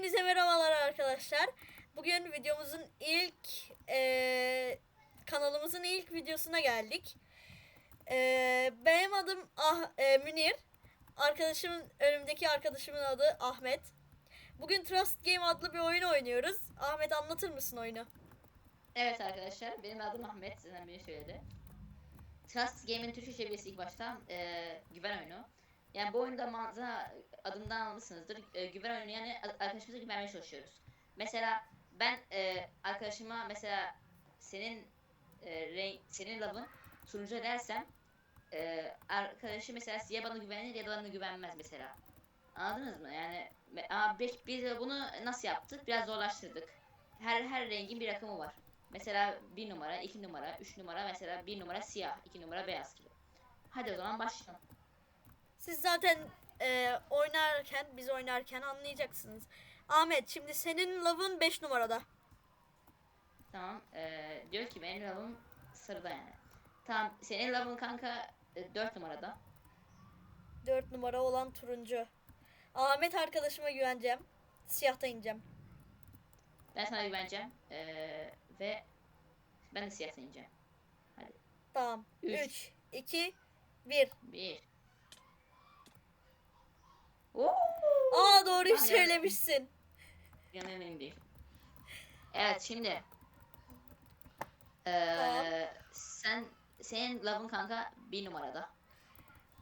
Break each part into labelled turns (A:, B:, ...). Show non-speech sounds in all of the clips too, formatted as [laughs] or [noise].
A: Hepinize merhabalar arkadaşlar. Bugün videomuzun ilk eee, kanalımızın ilk videosuna geldik. Eee, benim adım ah, eee, Münir. Arkadaşımın önümdeki arkadaşımın adı Ahmet. Bugün Trust Game adlı bir oyun oynuyoruz. Ahmet anlatır mısın oyunu?
B: Evet arkadaşlar, benim adım Ahmet, zaten beni söyledi. Trust Game'in Türkçe çevirisi ilk başta eee, güven oyunu. Yani bu oyunda manza adından almışsınızdır. Eee, güven oyunu yani arkadaşımıza güvenmeye çalışıyoruz. Mesela ben eee, arkadaşıma mesela senin eee, renk, senin lavın sunucu dersem eee arkadaşı mesela ya bana güvenir ya da bana güvenmez mesela. Anladınız mı? Yani ama biz, biz bunu nasıl yaptık? Biraz zorlaştırdık. Her her rengin bir rakamı var. Mesela bir numara, iki numara, üç numara mesela bir numara siyah, iki numara beyaz gibi. Hadi o zaman başlayalım.
A: Siz zaten eee, oynarken, biz oynarken anlayacaksınız. Ahmet şimdi senin lavın 5 numarada.
B: Tamam. eee, diyor ki benim lavım sarıda yani. Tamam. Senin lavın kanka e, dört numarada.
A: 4 numara olan turuncu. Ahmet arkadaşıma güveneceğim. Siyahta ineceğim.
B: Ben sana güveneceğim. eee, ve ben de siyah ineceğim. Hadi.
A: Tamam.
B: Üç.
A: 3, 2, 1.
B: Bir. Oo!
A: Aa doğruyu
B: ya.
A: söylemişsin.
B: Yanımın değil. Evet şimdi. Eee sen senin lavın kanka bir numarada.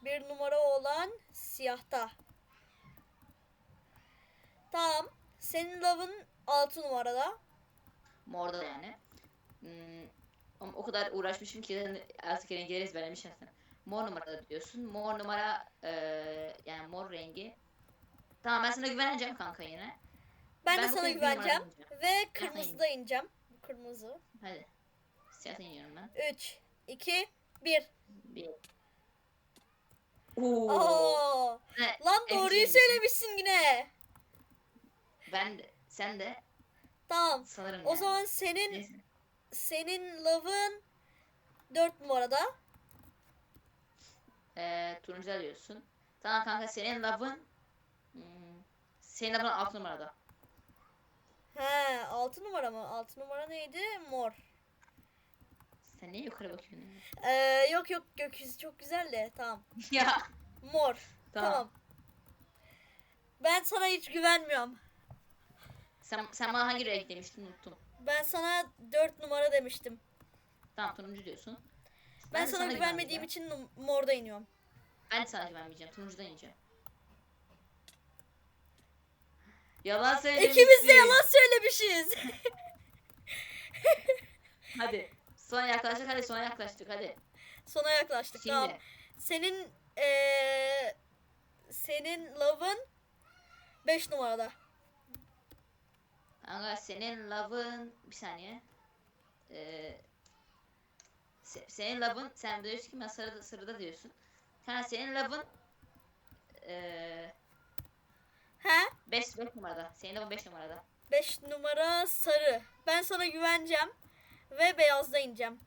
A: Bir numara olan siyahta. Tamam. Senin lavın 6 numarada.
B: Morda yani. Hmm, ama o kadar uğraşmışım ki artık renkleri ezberlemişim zaten. Mor numarada diyorsun. Mor numara eee, yani mor rengi. Tamam ben sana güveneceğim kanka yine.
A: Ben,
B: Ben
A: de sana güveneceğim. Ve kırmızıda ineceğim. Kırmızı.
B: Hadi. Siyah iniyorum ben.
A: 3, 2, 1.
B: Bir. Oo.
A: Oo.
B: Ne?
A: Lan doğruyu
B: güzeli.
A: söylemişsin yine.
B: Ben de, sen de
A: Tamam.
B: sanırım
A: O
B: yani.
A: zaman senin
B: Neyse.
A: senin lavın 4 numarada.
B: Eee turuncu diyorsun. Tamam kanka senin lavın hmm, senin lavın 6 numarada.
A: He, 6 numara mı? 6 numara neydi? Mor.
B: Sen niye yukarı bakıyorsun?
A: Ee, yok yok gökyüzü çok güzel de. Tamam. [laughs]
B: ya.
A: Mor.
B: Tamam.
A: Tamam. Ben sana hiç güvenmiyorum.
B: Sen, sen bana hangi renk demiştin unuttum.
A: Ben sana 4 numara demiştim.
B: Tamam turuncu diyorsun.
A: Ben,
B: de
A: sana, güvenmediğim
B: güvenmeyeceğim.
A: için morda iniyorum.
B: Ben de sana güvenmeyeceğim. Turuncudan ineceğim. Yalan söylemişsin.
A: İkimiz de yalan söylemişiz. [laughs]
B: Hadi. Sona yaklaştık hadi sona yaklaştık hadi.
A: Sona yaklaştık.
B: Şimdi.
A: Tamam. Senin ee, senin lavın 5 numarada.
B: Kanka senin lavın bir saniye. Ee, se- senin lavın sen diyorsun ki ben sarıda, sarıda diyorsun. Kanka senin lavın ee,
A: He?
B: 5 5 numarada. Senin lavın 5 numarada.
A: 5 numara sarı. Ben sana güveneceğim ve beyazda ineceğim.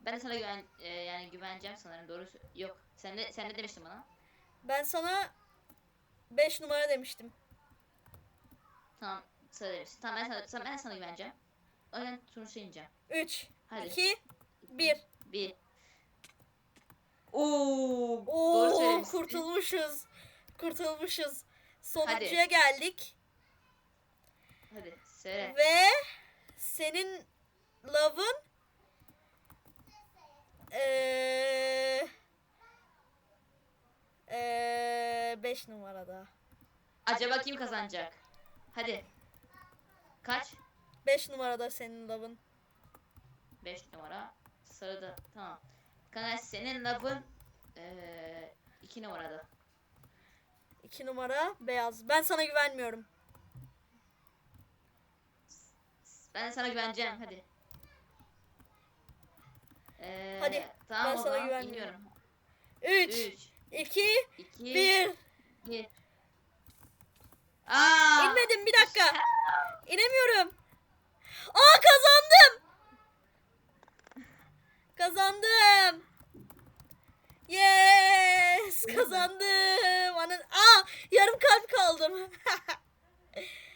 B: Ben de sana güven ee, yani güveneceğim sanırım doğru yok. Sen de sen de demiştin bana.
A: Ben sana 5 numara demiştim.
B: Tamam sarı demiştin. Tamam ben sana, sana- ben sana güveneceğim. O yüzden sonuçta ineceğim.
A: 3
B: Hadi.
A: 2 1
B: Bir. Oo, doğru
A: Oo
B: söylemişsin.
A: kurtulmuşuz. Kurtulmuşuz. Sonuncuya geldik
B: Hadi söyle.
A: ve senin lavın eee eee 5 numarada.
B: Acaba kim kazanacak? Hadi. Kaç?
A: 5 numarada senin lavın.
B: 5 numara. Sarıda. Tamam. Kanka senin lavın 2 numarada.
A: 2 numara beyaz. Ben sana güvenmiyorum.
B: Ben sana güveneceğim. Hadi. Ee,
A: Hadi,
B: Tamam
A: ben sana güvenmiyorum.
B: iniyorum.
A: 3
B: 3,
A: 2
B: 2,
A: 1
B: 1. Aa!
A: İnmedim bir dakika. İnemiyorum. Aa kazandım. Kazandım. Yes kazandım. Anan Aa yarım kalp kaldım. [laughs]